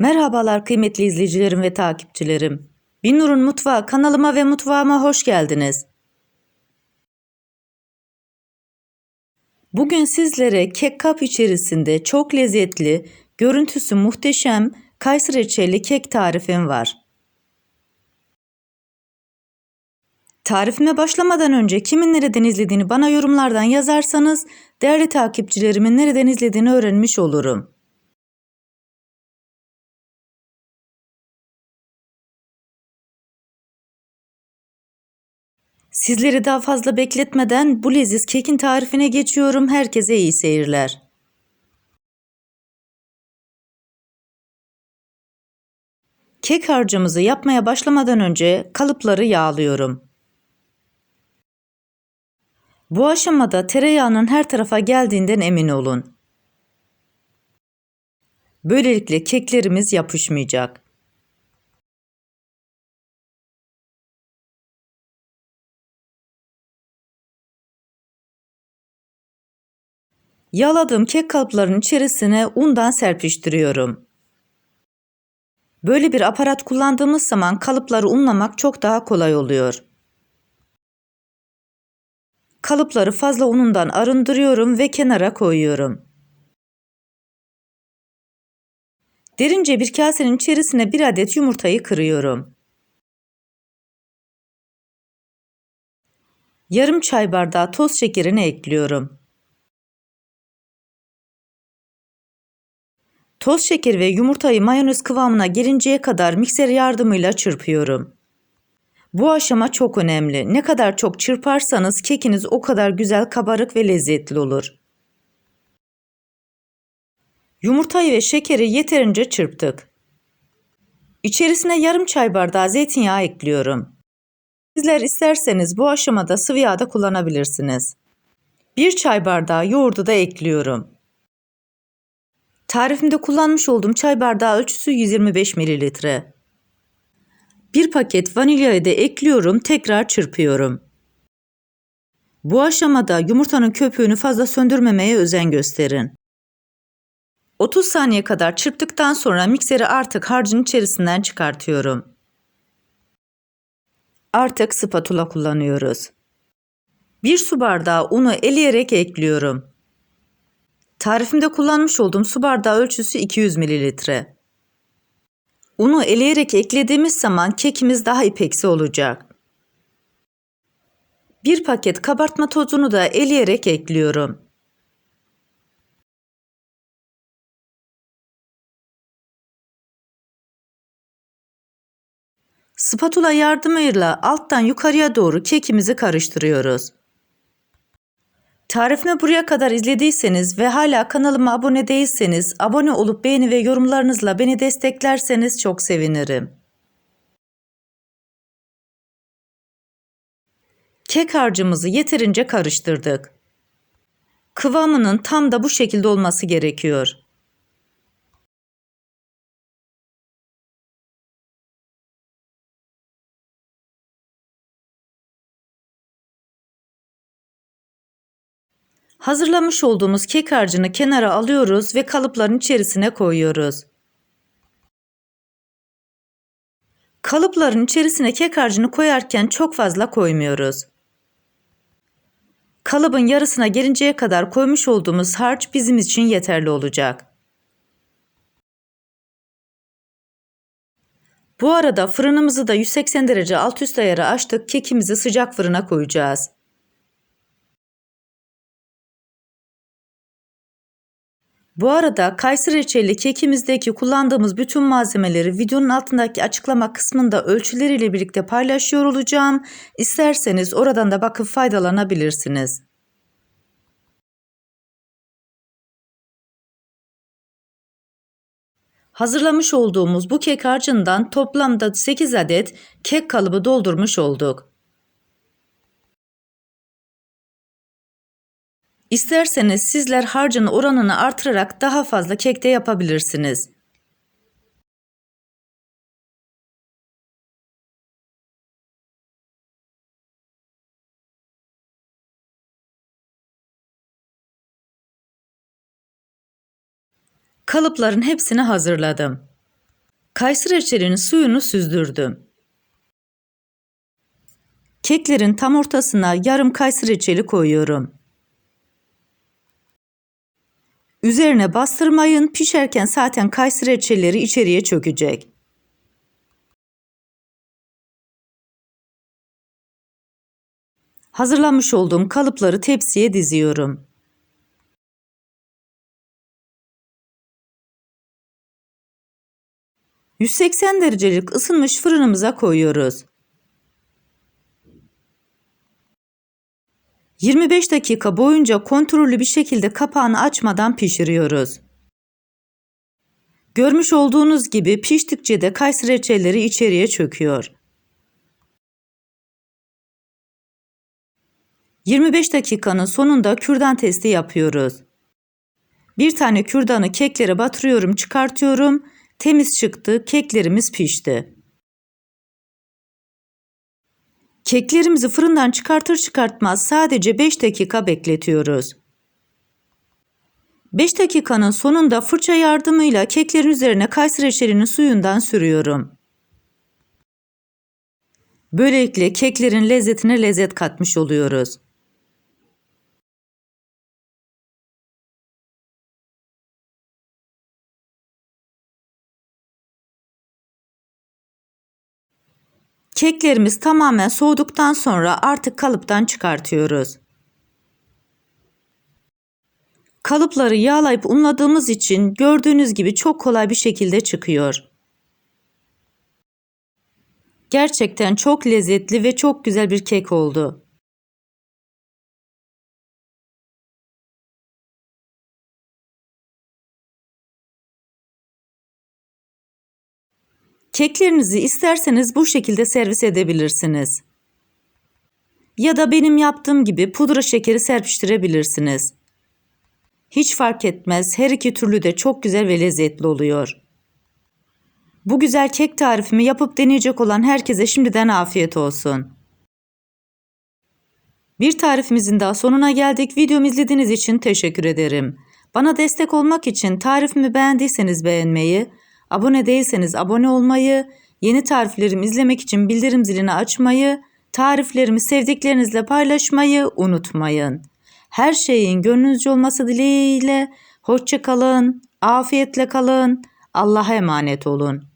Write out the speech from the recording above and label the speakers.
Speaker 1: Merhabalar kıymetli izleyicilerim ve takipçilerim. Binnur'un Mutfağı kanalıma ve mutfağıma hoş geldiniz. Bugün sizlere kek kap içerisinde çok lezzetli, görüntüsü muhteşem kayısı reçelli kek tarifim var. Tarifime başlamadan önce kimin nereden izlediğini bana yorumlardan yazarsanız değerli takipçilerimin nereden izlediğini öğrenmiş olurum. Sizleri daha fazla bekletmeden bu leziz kekin tarifine geçiyorum. Herkese iyi seyirler. Kek harcımızı yapmaya başlamadan önce kalıpları yağlıyorum. Bu aşamada tereyağının her tarafa geldiğinden emin olun. Böylelikle keklerimiz yapışmayacak. Yağladığım kek kalıplarının içerisine undan serpiştiriyorum. Böyle bir aparat kullandığımız zaman kalıpları unlamak çok daha kolay oluyor. Kalıpları fazla unundan arındırıyorum ve kenara koyuyorum. Derince bir kasenin içerisine bir adet yumurtayı kırıyorum. Yarım çay bardağı toz şekerini ekliyorum. Toz şeker ve yumurtayı mayonez kıvamına gelinceye kadar mikser yardımıyla çırpıyorum. Bu aşama çok önemli. Ne kadar çok çırparsanız kekiniz o kadar güzel kabarık ve lezzetli olur. Yumurtayı ve şekeri yeterince çırptık. İçerisine yarım çay bardağı zeytinyağı ekliyorum. Sizler isterseniz bu aşamada sıvı yağ da kullanabilirsiniz. Bir çay bardağı yoğurdu da ekliyorum. Tarifimde kullanmış olduğum çay bardağı ölçüsü 125 mililitre. Bir paket vanilyayı da ekliyorum, tekrar çırpıyorum. Bu aşamada yumurtanın köpüğünü fazla söndürmemeye özen gösterin. 30 saniye kadar çırptıktan sonra mikseri artık harcın içerisinden çıkartıyorum. Artık spatula kullanıyoruz. Bir su bardağı unu eleyerek ekliyorum. Tarifimde kullanmış olduğum su bardağı ölçüsü 200 mililitre. Unu eleyerek eklediğimiz zaman kekimiz daha ipeksi olacak. Bir paket kabartma tozunu da eleyerek ekliyorum. Spatula yardımıyla alttan yukarıya doğru kekimizi karıştırıyoruz. Tarifimi buraya kadar izlediyseniz ve hala kanalıma abone değilseniz abone olup beğeni ve yorumlarınızla beni desteklerseniz çok sevinirim. Kek harcımızı yeterince karıştırdık. Kıvamının tam da bu şekilde olması gerekiyor. Hazırlamış olduğumuz kek harcını kenara alıyoruz ve kalıpların içerisine koyuyoruz. Kalıpların içerisine kek harcını koyarken çok fazla koymuyoruz. Kalıbın yarısına gelinceye kadar koymuş olduğumuz harç bizim için yeterli olacak. Bu arada fırınımızı da 180 derece alt üst ayarı açtık. Kekimizi sıcak fırına koyacağız. Bu arada kayısı reçelli kekimizdeki kullandığımız bütün malzemeleri videonun altındaki açıklama kısmında ölçüleriyle birlikte paylaşıyor olacağım. İsterseniz oradan da bakıp faydalanabilirsiniz. Hazırlamış olduğumuz bu kek harcından toplamda 8 adet kek kalıbı doldurmuş olduk. İsterseniz sizler harcın oranını artırarak daha fazla kek de yapabilirsiniz. Kalıpların hepsini hazırladım. Kayısı reçelinin suyunu süzdürdüm. Keklerin tam ortasına yarım kayısı reçeli koyuyorum. Üzerine bastırmayın, pişerken zaten kayısı reçelleri içeriye çökecek. Hazırlamış olduğum kalıpları tepsiye diziyorum. ...180 derecelik ısınmış fırınımıza koyuyoruz. 25 dakika boyunca kontrollü bir şekilde kapağını açmadan pişiriyoruz. Görmüş olduğunuz gibi piştikçe de kayısı reçelleri içeriye çöküyor. 25 dakikanın sonunda kürdan testi yapıyoruz. Bir tane kürdanı keklere batırıyorum, çıkartıyorum. Temiz çıktı, keklerimiz pişti. Keklerimizi fırından çıkartır çıkartmaz sadece 5 dakika bekletiyoruz. 5 dakikanın sonunda fırça yardımıyla keklerin üzerine kayısı reçelinin suyundan sürüyorum. Böylelikle keklerin lezzetine lezzet katmış oluyoruz. Keklerimiz tamamen soğuduktan sonra artık kalıptan çıkartıyoruz. Kalıpları yağlayıp unladığımız için gördüğünüz gibi çok kolay bir şekilde çıkıyor. Gerçekten çok lezzetli ve çok güzel bir kek oldu. Keklerinizi isterseniz bu şekilde servis edebilirsiniz. Ya da benim yaptığım gibi pudra şekeri serpiştirebilirsiniz. Hiç fark etmez. Her iki türlü de çok güzel ve lezzetli oluyor. Bu güzel kek tarifimi yapıp deneyecek olan herkese şimdiden afiyet olsun. Bir tarifimizin daha sonuna geldik. Videomu izlediğiniz için teşekkür ederim. Bana destek olmak için tarifimi beğendiyseniz beğenmeyi, abone değilseniz abone olmayı, yeni tariflerimi izlemek için bildirim zilini açmayı, tariflerimi sevdiklerinizle paylaşmayı unutmayın. Her şeyin gönlünüzce olması dileğiyle hoşça kalın, afiyetle kalın, Allah'a emanet olun.